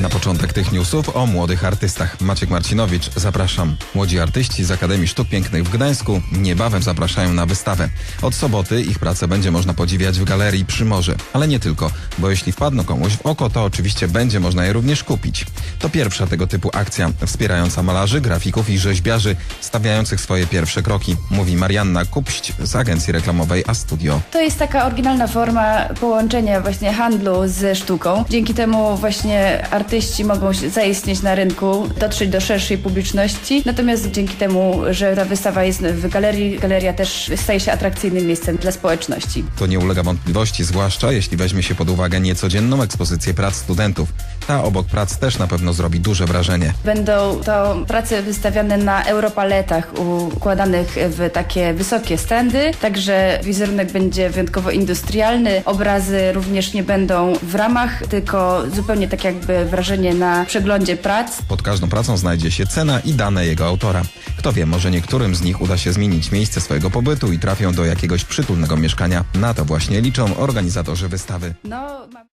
Na początek tych newsów o młodych artystach. Maciek Marcinowicz, zapraszam. Młodzi artyści z Akademii Sztuk Pięknych w Gdańsku niebawem zapraszają na wystawę. Od soboty ich pracę będzie można podziwiać w Galerii przy Morze. Ale nie tylko, bo jeśli wpadną komuś w oko, to oczywiście będzie można je również kupić. To pierwsza tego typu akcja wspierająca malarzy, grafików i rzeźbiarzy stawiających swoje pierwsze kroki, mówi Marianna Kupść z agencji reklamowej A Studio. To jest taka oryginalna forma połączenia właśnie handlu ze sztuką. Dzięki temu właśnie artyści mogą się zaistnieć na rynku, dotrzeć do szerszej publiczności. Natomiast dzięki temu, że ta wystawa jest w galerii, galeria też staje się atrakcyjnym miejscem dla społeczności. To nie ulega wątpliwości, zwłaszcza jeśli weźmie się pod uwagę niecodzienną ekspozycję prac studentów. Ta obok prac też na pewno zrobi duże wrażenie. Będą to prace wystawiane na europaletach układanych w takie wysokie stędy, także wizerunek będzie wyjątkowo industrialny. Obrazy również nie będą w ramach, tylko zupełnie tak jakby wrażenie na przeglądzie prac. Pod każdą pracą znajdzie się cena i dane jego autora. Kto wie, może niektórym z nich uda się zmienić miejsce swojego pobytu i trafią do jakiegoś przytulnego mieszkania. Na to właśnie liczą organizatorzy wystawy. No, mam...